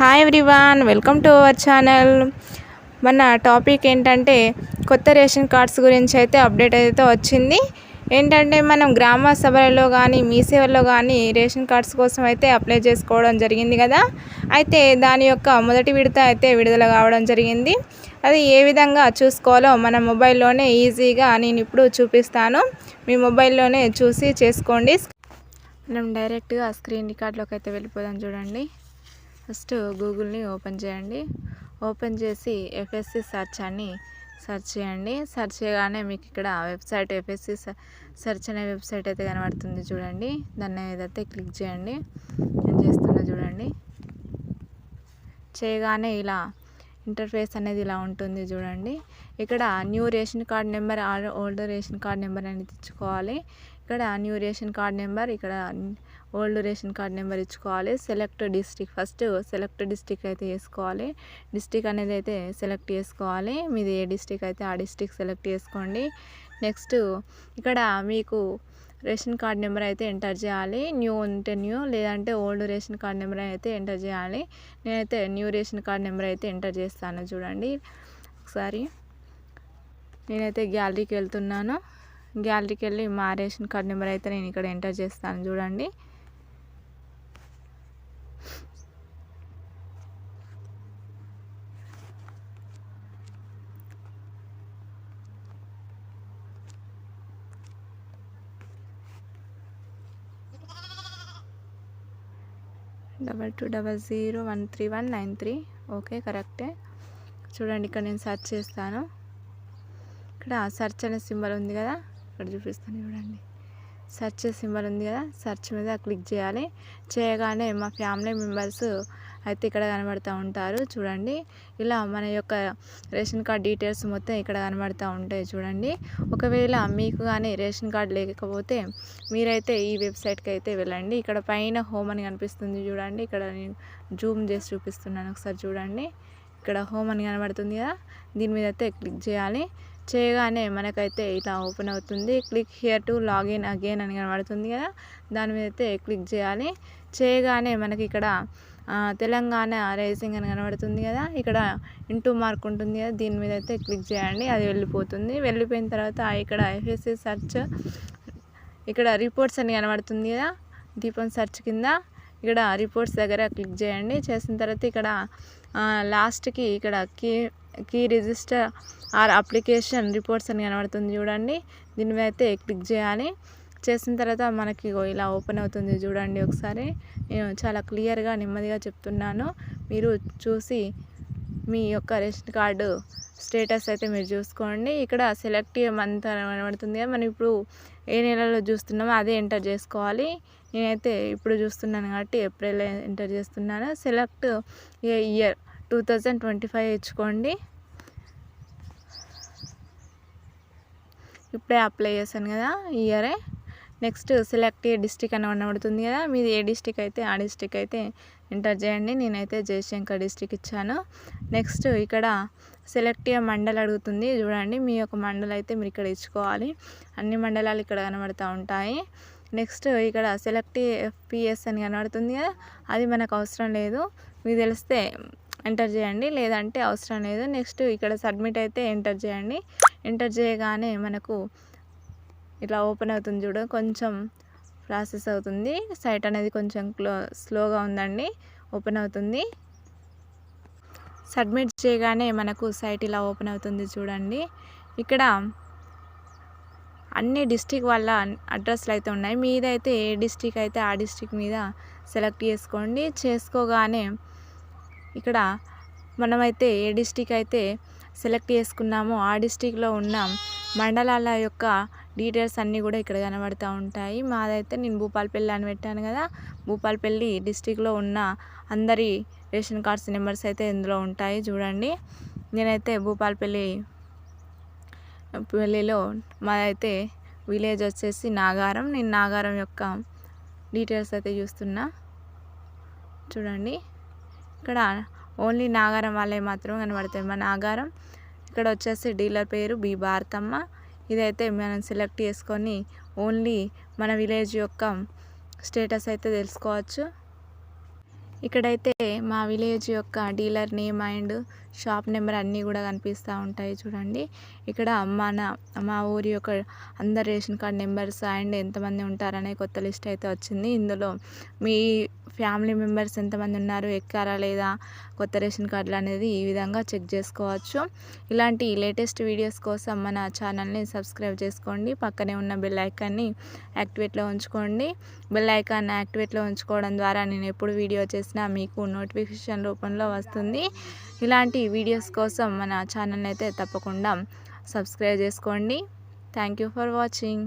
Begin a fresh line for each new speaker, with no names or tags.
Hi everyone welcome to our channel మన topic ఏంటంటే కొత్త రేషన్ కార్డ్స్ గురించి అయితే అప్డేట్ అయితే వచ్చింది. ఏంటంటే మనం గ్రామ సభలలో కానీ మీ సేవల్లో కానీ రేషన్ కార్డ్స్ కోసం అయితే అప్లై చేసుకోవడం జరిగింది కదా. అయితే దాని యొక్క మొదటి విడత అయితే విడుదల కావడం జరిగింది. అది ఏ విధంగా చూసుకోవాలో మన మొబైల్లోనే ఈజీగా నేను ఇప్పుడు చూపిస్తాను. మీ మొబైల్లోనే చూసి చేసుకోండి. మనం డైరెక్ట్గా స్క్రీన్ రికార్డ్లోకి అయితే వెళ్ళిపోదాం చూడండి. ఫస్ట్ గూగుల్ని ఓపెన్ చేయండి. ఓపెన్ చేసి ఎఫ్ఎస్సి సెర్చ్ అని సెర్చ్ చేయండి. సెర్చ్ చేయగానే మీకు ఇక్కడ వెబ్సైట్ ఎఫ్ఎస్సి సెర్చ్ అనే వెబ్సైట్ అయితే కనబడుతుంది చూడండి. దాన్ని ఏదైతే క్లిక్ చేయండి నేను చేస్తున్నా చూడండి. చేయగానే ఇలా ఇంటర్ఫేస్ అనేది ఇలా ఉంటుంది చూడండి. ఇక్కడ new ration card number old ration card number అనేది తెచ్చుకోవాలి. ఇక్కడ న్యూ రేషన్ కార్డ్ నెంబర్ ఇక్కడ ఓల్డ్ రేషన్ కార్డ్ నెంబర్ ఇచ్చుకోవాలి. Select district first select district అయితే వేసుకోవాలి. డిస్టిక్ అనేది అయితే సెలెక్ట్ చేసుకోవాలి. మీది ఏ డిస్టిక్ అయితే ఆ డిస్టిక్ సెలెక్ట్ చేసుకోండి. నెక్స్ట్ ఇక్కడ మీకు రేషన్ కార్డ్ నెంబర్ అయితే ఎంటర్ చేయాలి. న్యూ ఉంటే న్యూ లేదంటే ఓల్డ్ రేషన్ కార్డ్ నెంబర్ అయితే ఎంటర్ చేయాలి. నేనైతే న్యూ రేషన్ కార్డ్ నెంబర్ అయితే ఎంటర్ చేస్తాను చూడండి. ఒకసారి నేనైతే గ్యాలరీకి వెళ్తున్నాను. గ్యాలరీకి వెళ్ళి మా రేషన్ కార్డ్ నెంబర్ అయితే నేను ఇక్కడ ఎంటర్ చేస్తాను. చూడండి. Double two double zero one three one nine three. Okay కరెక్టే. చూడండి ఇక్కడ నేను సెర్చ్ చేస్తాను. ఇక్కడ సెర్చ్ అనే సింబల్ ఉంది కదా. ఇక్కడ చూపిస్తాను చూడండి. సెర్చ్ సింబల్ ఉంది కదా సెర్చ్ మీద క్లిక్ చేయాలి. చేయగానే మా ఫ్యామిలీ మెంబర్స్ అయితే ఇక్కడ కనబడుతూ ఉంటారు. చూడండి. ఇలా మన యొక్క రేషన్ కార్డ్ డీటెయిల్స్ మొత్తం ఇక్కడ కనబడుతూ ఉంటాయి చూడండి. ఒకవేళ మీకు కానీ రేషన్ కార్డ్ లేకపోతే మీరైతే ఈ వెబ్సైట్కి అయితే వెళ్ళండి. ఇక్కడ పైన హోమ్ అని కనిపిస్తుంది చూడండి. ఇక్కడ నేను జూమ్ చేసి చూపిస్తున్నాను ఒకసారి చూడండి. ఇక్కడ హోమ్ అని కనబడుతుంది కదా దీని మీద అయితే క్లిక్ చేయాలి. చేయగానే మనకైతే ఇలా ఓపెన్ అవుతుంది. Click here to login again అని కనబడుతుంది కదా. దాని మీద అయితే క్లిక్ చేయాలి. చేయగానే మనకి ఇక్కడ తెలంగాణ రైసింగ్ అని కనబడుతుంది కదా. ఇక్కడ ఇంటూ మార్క్ ఉంటుంది కదా. దీని మీద అయితే క్లిక్ చేయండి. అది వెళ్ళిపోతుంది. వెళ్ళిపోయిన తర్వాత ఇక్కడ ఎఫ్ఎస్సి సెర్చ్ ఇక్కడ రిపోర్ట్స్ అని కనబడుతుంది కదా. దీపం సెర్చ్ కింద ఇక్కడ రిపోర్ట్స్ దగ్గర క్లిక్ చేయండి. చేసిన తర్వాత ఇక్కడ లాస్ట్కి ఇక్కడ key key register or application reports అని కనబడుతుంది చూడండి. దీని మీద అయితే క్లిక్ చేయాలి. చేసిన తర్వాత మనకి ఇలా ఓపెన్ అవుతుంది చూడండి ఒకసారి. నేను చాలా క్లియర్గా నెమ్మదిగా చెప్తున్నాను. మీరు చూసి మీ యొక్క రేషన్ కార్డు స్టేటస్ అయితే మీరు చూసుకోండి. ఇక్కడ సెలెక్ట్ మంత్ కనబడుతుంది కదా మనం ఇప్పుడు ఏ నెలలో చూస్తున్నామో అదే ఎంటర్ చేసుకోవాలి. నేనైతే ఇప్పుడు చూస్తున్నాను కాబట్టి ఏప్రిల్ ఎంటర్ చేస్తున్నాను. Select a year two thousand twenty five ఇచ్చుకోండి ఇప్పుడే అప్లై చేశాను కదా ఇయరే. నెక్స్ట్ సెలెక్ట్ ఏ డిస్టిక్ అని కనబడుతుంది కదా మీది ఏ డిస్టిక్ అయితే ఆ డిస్టిక్ అయితే ఎంటర్ చేయండి. నేనైతే జయశంకర్ డిస్టిక్ ఇచ్చాను. నెక్స్ట్ ఇక్కడ సెలెక్ట్ ఏ మండల్ అడుగుతుంది చూడండి. మీ యొక్క మండల్ అయితే మీరు ఇక్కడ ఇచ్చుకోవాలి. అన్ని మండలాలు ఇక్కడ కనబడుతూ ఉంటాయి. నెక్స్ట్ ఇక్కడ సెలెక్ట్ ఎఫ్పిఎస్ అని కనబడుతుంది కదా అది మనకు అవసరం లేదు. మీకు తెలిస్తే ఎంటర్ చేయండి. లేదంటే అవసరం లేదు. నెక్స్ట్ ఇక్కడ సబ్మిట్ అయితే ఎంటర్ చేయండి. ఎంటర్ చేయగానే మనకు ఇలా ఓపెన్ అవుతుంది చూడ. కొంచెం ప్రాసెస్ అవుతుంది. సైట్ అనేది కొంచెం క్లో స్లోగా ఉందండి. ఓపెన్ అవుతుంది. సబ్మిట్ చేయగానే మనకు సైట్ ఇలా ఓపెన్ అవుతుంది చూడండి. ఇక్కడ అన్ని డిస్టిక్ వాళ్ళ అడ్రస్లు అయితే ఉన్నాయి. మీదైతే ఏ డిస్టిక్ అయితే ఆ డిస్టిక్ మీద సెలెక్ట్ చేసుకోండి. చేసుకోగానే ఇక్కడ మనమైతే ఏ డిస్టిక్ అయితే సెలెక్ట్ చేసుకున్నామో ఆ డిస్టిక్లో ఉన్న మండలాల యొక్క డీటెయిల్స్ అన్నీ కూడా ఇక్కడ కనబడుతూ ఉంటాయి. మాదైతే నేను భూపాలపల్లి అని పెట్టాను కదా భూపాలపల్లి డిస్టిక్లో ఉన్న అందరి రేషన్ కార్డ్స్ నెంబర్స్ అయితే ఇందులో ఉంటాయి చూడండి. నేనైతే భూపాలపల్లి పల్లిలో మాదైతే విలేజ్ వచ్చేసి నాగారం. నేను నాగారం యొక్క డీటెయిల్స్ అయితే చూస్తున్నా. చూడండి. ఇక్కడ ఓన్లీ నాగారం వాళ్ళే మాత్రం కనబడతాయి. మా నాగారం ఇక్కడ వచ్చేసి డీలర్ పేరు బి భారతమ్మ. ఇదైతే మనం సెలెక్ట్ చేసుకొని ఓన్లీ మన విలేజ్ యొక్క స్టేటస్ అయితే తెలుసుకోవచ్చు. ఇక్కడైతే మా విలేజ్ యొక్క dealer name and shop number అన్నీ కూడా కనిపిస్తూ ఉంటాయి చూడండి. ఇక్కడ మన మా ఊరి యొక్క అందరు రేషన్ కార్డ్ నెంబర్స్ అండ్ ఎంతమంది ఉంటారనే కొత్త లిస్ట్ అయితే వచ్చింది. ఇందులో మీ ఫ్యామిలీ మెంబర్స్ ఎంతమంది ఉన్నారు ఎక్కారా లేదా కొత్త రేషన్ కార్డులు అనేది ఈ విధంగా చెక్ చేసుకోవచ్చు. ఇలాంటి లేటెస్ట్ వీడియోస్ కోసం మన ఛానల్ని సబ్స్క్రైబ్ చేసుకోండి. పక్కనే ఉన్న బెల్ ఐకాన్ని యాక్టివేట్లో ఉంచుకోండి. బెల్ ఐకాన్ యాక్టివేట్లో ఉంచుకోవడం ద్వారా నేను ఎప్పుడు వీడియో చేసినా మీకు నోటిఫికేషన్ రూపంలో వస్తుంది. ఇలాంటి వీడియోస్ కోసం మన ఛానల్ అయితే తప్పకుండా సబ్స్క్రైబ్ చేసుకోండి. Thank you for watching.